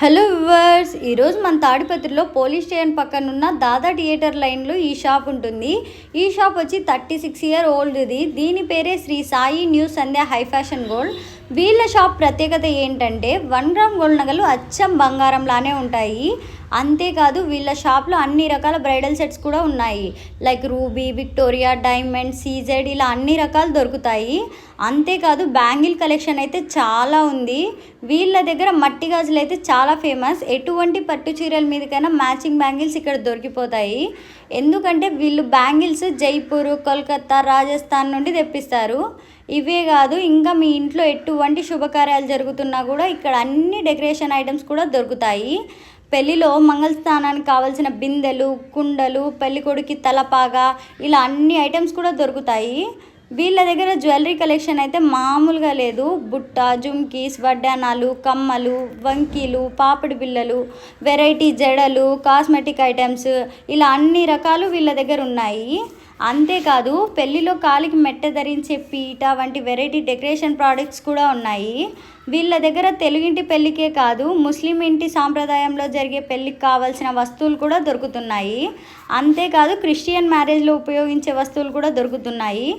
Hello viewers ఈరోజు మన తాడిపత్రిలో పోలీస్ స్టేషన్ పక్కన ఉన్న దాదా థియేటర్ లైన్లో ఈ షాప్ ఉంటుంది. ఈ షాప్ వచ్చి థర్టీ సిక్స్ ఇయర్ ఓల్డ్ది. దీని పేరే Sri Sai new Sandhya high fashion gold. వీళ్ళ షాప్ ప్రత్యేకత ఏంటంటే వన్ గ్రామ్ గోల్డ్ నగలు అచ్చం బంగారంలానే ఉంటాయి. అంతేకాదు వీళ్ళ షాప్లో అన్ని రకాల బ్రైడల్ సెట్స్ కూడా ఉన్నాయి. Like ruby Victoria diamond CZ ఇలా అన్ని రకాలు దొరుకుతాయి. అంతేకాదు బ్యాంగిల్ కలెక్షన్ అయితే చాలా ఉంది. వీళ్ళ దగ్గర మట్టి గాజులు అయితే చాలా ఫేమస్. ఎటువంటి పట్టు చీరల మీదకైనా మ్యాచింగ్ బ్యాంగిల్స్ ఇక్కడ దొరికిపోతాయి. ఎందుకంటే వీళ్ళు బ్యాంగిల్స్ జైపూర్ కోల్కత్తా రాజస్థాన్ నుండి తెప్పిస్తారు. ఇవే కాదు ఇంకా మీ ఇంట్లో ఎటువంటి శుభకార్యాలు జరుగుతున్నా కూడా ఇక్కడ అన్ని డెకరేషన్ ఐటమ్స్ కూడా దొరుకుతాయి. పెళ్ళిలో మంగళస్థానానికి కావాల్సిన బిందెలు కుండలు పెళ్ళికొడుకి తలపాగా ఇలా అన్ని ఐటమ్స్ కూడా దొరుకుతాయి. వీళ్ళ దగ్గర జ్యువెలరీ కలెక్షన్ అయితే మామూలుగా లేదు. బుట్ట జుమ్కీస్ వడ్డానాలు కమ్మలు వంకీలు పాపిడి బిళ్ళలు వెరైటీ జడలు కాస్మెటిక్ ఐటమ్స్ ఇలా అన్ని రకాలు వీళ్ళ దగ్గర ఉన్నాయి. అంతేకాదు పెళ్ళిలో కాలికి మెట్ట ధరించే పీట వంటి వెరైటీ డెకరేషన్ ప్రోడక్ట్స్ కూడా ఉన్నాయి. వీళ్ళ దగ్గర తెలుగింటి పెళ్ళికే కాదు ముస్లిం ఇంటి సాంప్రదాయంలో జరిగే పెళ్ళికి కావాల్సిన వస్తువులు కూడా దొరుకుతున్నాయి. అంతేకాదు క్రిస్టియన్ మ్యారేజ్లో ఉపయోగించే వస్తువులు కూడా దొరుకుతున్నాయి.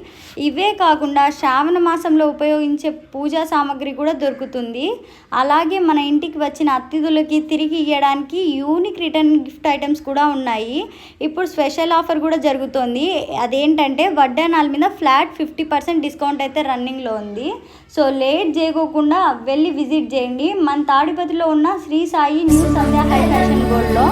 ఇవే కాకుండా శ్రావణ మాసంలో ఉపయోగించే పూజా సామాగ్రి కూడా దొరుకుతుంది. అలాగే మన ఇంటికి వచ్చిన అతిథులకి తిరిగి ఇవ్వడానికి యూనిక్ రిటర్న్ గిఫ్ట్ ఐటమ్స్ కూడా ఉన్నాయి. ఇప్పుడు స్పెషల్ ఆఫర్ కూడా జరుగుతోంది. అదేంటంటే వడ్డానాల మీద ఫ్లాట్ ఫిఫ్టీ పర్సెంట్ డిస్కౌంట్ అయితే రన్నింగ్లో ఉంది. సో లేట్ చేయకోకుండా వెళ్ళి విజిట్ చేయండి. మన తాడిపతిలో ఉన్న Sri Sai new Sandhya high fashion గోల్డ్లో